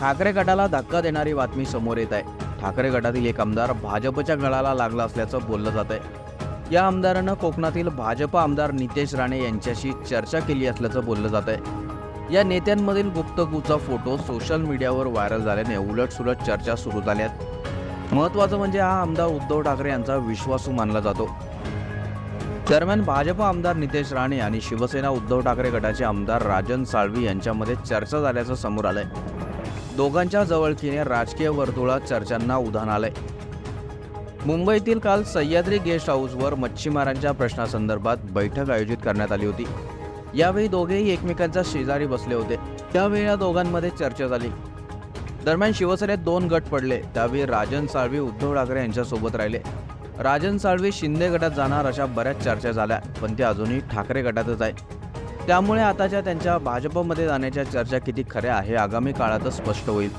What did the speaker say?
ठाकरे गटाला धक्का देणारी बातमी समोर येत आहे. ठाकरे गटातील एक आमदार भाजपच्या गळाला लागला असल्याचं बोललं जात आहे या आमदारानं कोकणातील भाजप आमदार नितेश राणे यांच्याशी चर्चा केली असल्याचं बोललं जात आहे या नेत्यांमधील गुप्तगूचा फोटो सोशल मीडियावर व्हायरल झाल्याने उलटसुलट चर्चा सुरू झाल्यात महत्त्वाचं म्हणजे हा आमदार उद्धव ठाकरे यांचा विश्वासू मानला जातो. दरम्यान भाजप आमदार नितेश राणे आणि शिवसेना उद्धव ठाकरे गटाचे आमदार राजन साळवी यांच्यामध्ये चर्चा झाल्याचं समोर आलंय. दोघांच्या जवळकीने राजकीय वर्तुळात चर्चांना उधाण आलंय. मुंबईतील काल सह्याद्री गेस्ट हाऊसवर मच्छीमारांच्या प्रश्नासंदर्भात बैठक आयोजित करण्यात आली होती. यावेळी दोघेही एकमेकांच्या शेजारी बसले होते. त्यावेळी या दोघांमध्ये चर्चा झाली. दरम्यान शिवसेनेत दोन गट पडले. त्यावेळी राजन साळवी उद्धव ठाकरे यांच्यासोबत राहिले. राजन साळवी शिंदे गटात जाणार अशा बऱ्याच चर्चा झाल्या पण ते अजूनही ठाकरे गटातच आहे त्यामुळे आताच्या त्यांच्या भाजपमध्ये जाण्याच्या चर्चा किती खऱ्या आहे आगामी काळातच स्पष्ट होईल.